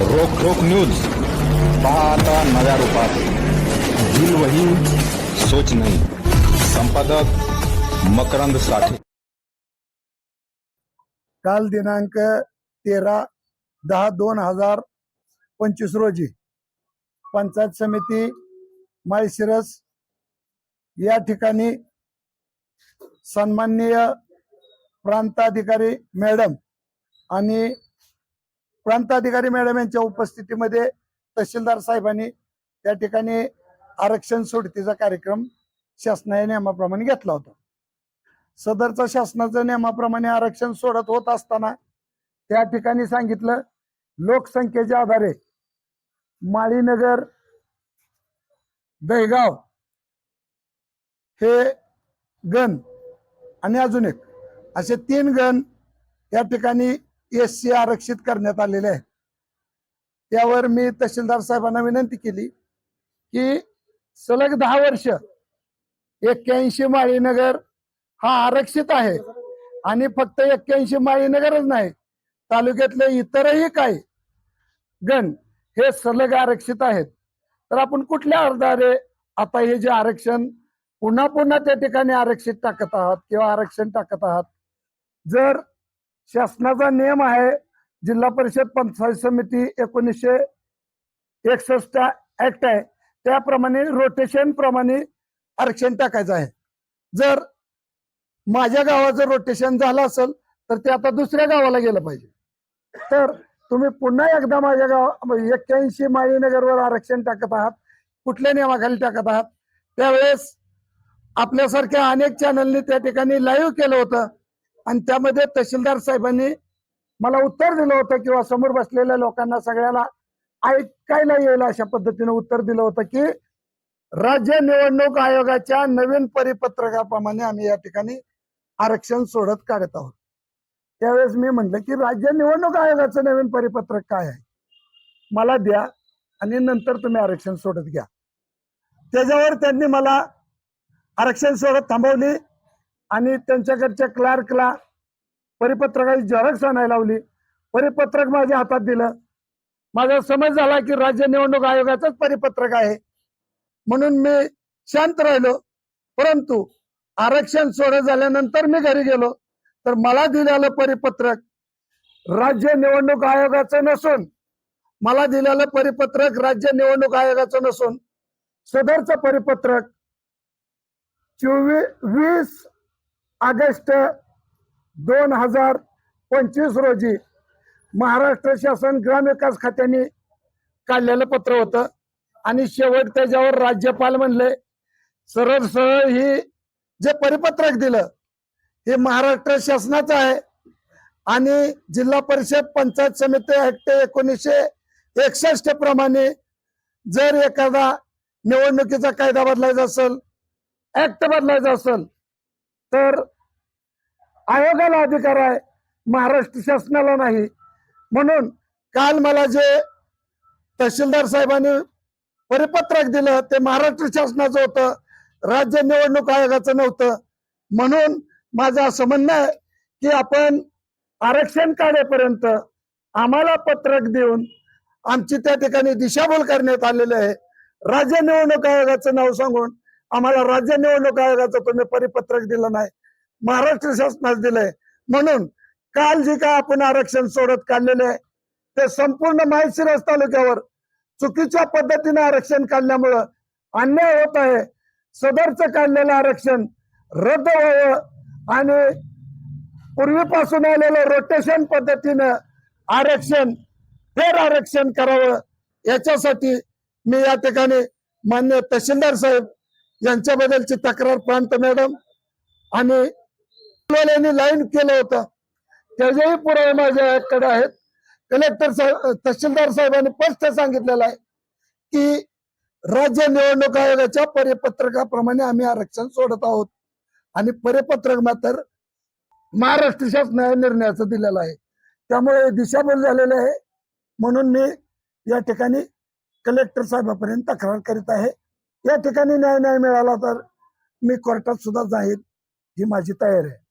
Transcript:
रोख रोख न्यूज. पाहता नव्या रूपात. दिल वही सोच नाही. संपादक मकरंद साठे. काल दिनांक तेरा दहा दोन हजार पंचवीस रोजी पंचायत समिती माळशिरस या ठिकाणी सन्माननीय प्रांताधिकारी मॅडम आणि प्रांताधिकारी मॅडम यांच्या उपस्थितीमध्ये तहसीलदार साहेबांनी त्या ठिकाणी आरक्षण सोडतीचा कार्यक्रम शासनाच्या नियमाप्रमाणे घेतला होता. सदरचा शासनाच्या नियमाप्रमाणे आरक्षण सोडत होत असताना त्या ठिकाणी सांगितलं लोकसंख्येच्या आधारे माळीनगर दहेगाव हे गण आणि अजून एक असे तीन गण या ठिकाणी एस सी आरक्षित करण्यात आलेले आहे. त्यावर मी तहसीलदार साहेबांना विनंती केली की सलग दहा वर्ष एक्क्याऐंशी माळीनगर हा आरक्षित आहे आणि फक्त एक्क्याऐंशी माळीनगरच नाही तालुक्यातले इतरही काही गण हे सलग आरक्षित आहेत. तर आपण कुठल्या आधारे आता हे जे आरक्षण पुन्हा पुन्हा त्या ठिकाणी आरक्षित टाकत आहात किंवा आरक्षण टाकत आहात? जर शासनाचा नियम आहे जिल्हा परिषद पंचायत समिती एकोणीसशे एकसष्ट ऍक्ट आहे. त्याप्रमाणे रोटेशन प्रमाणे आरक्षण टाकायचं आहे. जर माझ्या गावाचं रोटेशन झालं असेल तर ते आता दुसऱ्या गावाला गेलं पाहिजे. तर तुम्ही पुन्हा एकदा माझ्या गाव एक्क्याऐंशी माळीनगरवर आरक्षण टाकत आहात कुठल्या नियमाखाली टाकत आहात? त्यावेळेस आपल्यासारख्या अनेक चॅनलनी त्या ठिकाणी लाईव्ह केलं होतं. आणि त्यामध्ये तहसीलदार साहेबांनी मला उत्तर दिलं होतं किंवा समोर बसलेल्या लोकांना सगळ्याला ऐकायला येईल अशा पद्धतीने उत्तर दिलं होतं की राज्य निवडणूक आयोगाच्या नवीन परिपत्रकाप्रमाणे आम्ही या ठिकाणी आरक्षण सोडत काढत आहोत. त्यावेळेस मी म्हटलं की राज्य निवडणूक आयोगाचं नवीन परिपत्रक काय आहे? मला द्या आणि नंतर तुम्ही आरक्षण सोडत घ्या. त्याच्यावर त्यांनी मला आरक्षण सोडत थांबवली. आणि त्यांच्याकडच्या क्लार्कला परिपत्रकाची झेरॉक्स आणायला लावली. परिपत्रक माझ्या हातात दिलं. माझा समज झाला की राज्य निवडणूक आयोगाचंच परिपत्रक आहे. म्हणून मी शांत राहिलो. परंतु आरक्षण सोडत झाल्यानंतर मी घरी गेलो. तर मला दिलेलं परिपत्रक राज्य निवडणूक आयोगाचं नसून मला दिलेलं परिपत्रक राज्य निवडणूक आयोगाचं नसून सदरचं परिपत्रक चोवीस वीस ऑगस्ट दोन हजार पंचवीस रोजी महाराष्ट्र शासन ग्रामविकास खात्याने काढलेलं पत्र होतं. आणि शेवट त्याच्यावर राज्यपाल म्हणले सरळ सरळ ही जे परिपत्रक दिलं हे महाराष्ट्र शासनाचं आहे. आणि जिल्हा परिषद पंचायत समिती ऍक्ट एकोणीसशे एकसष्ट प्रमाणे जर एखादा निवडणुकीचा कायदा बदलायचा असेल ऍक्ट बदलायचा असेल तर आयोगाला अधिकार आहे महाराष्ट्र शासनाला नाही. म्हणून काल मला जे तहसीलदार साहेबांनी परिपत्रक दिलं ते महाराष्ट्र शासनाचं होतं राज्य निवडणूक आयोगाचं नव्हतं. म्हणून माझं असं म्हणणं आहे की आपण आरक्षण काढेपर्यंत आम्हाला पत्रक देऊन आमची त्या ठिकाणी दिशाभूल करण्यात आलेली आहे. राज्य निवडणूक आयोगाचं नाव सांगून आम्हाला राज्य निवडणूक आयोगाचं तुम्ही परिपत्रक दिलं नाही. महाराष्ट्र शासनास दिलंय. म्हणून काल जे काय आपण आरक्षण सोडत काढलेले आहे ते संपूर्ण माहिशिरस तालुक्यावर चुकीच्या पद्धतीने आरक्षण काढल्यामुळं अन्याय होत आहे. सदरचं काढलेलं आरक्षण रद्द व्हावं आणि पूर्वीपासून आलेलं रोटेशन पद्धतीनं आरक्षण फेर आरक्षण करावं याच्यासाठी मी या ठिकाणी मान्य तहसीलदार साहेब यांच्याबद्दलची तक्रार प्रांत मॅडम आणि लाईन केलं होतं. त्याचेही पुरावे माझ्याकडे आहेत. कलेक्टर साहेब तहसीलदार साहेबांनी स्पष्ट सांगितलेलं आहे की राज्य निवडणूक आयोगाच्या परिपत्रकाप्रमाणे आम्ही आरक्षण सोडत आहोत. आणि परिपत्रक मात्र महाराष्ट्र शासनाने निर्णयाचं दिलेलं आहे. त्यामुळे दिशाभूल झालेलं आहे. म्हणून मी या ठिकाणी कलेक्टर साहेबापर्यंत तक्रार करीत आहे. या ठिकाणी न्याय न्याय मिळाला तर मी कोर्टात सुद्धा जाईल ही माझी तयारी आहे.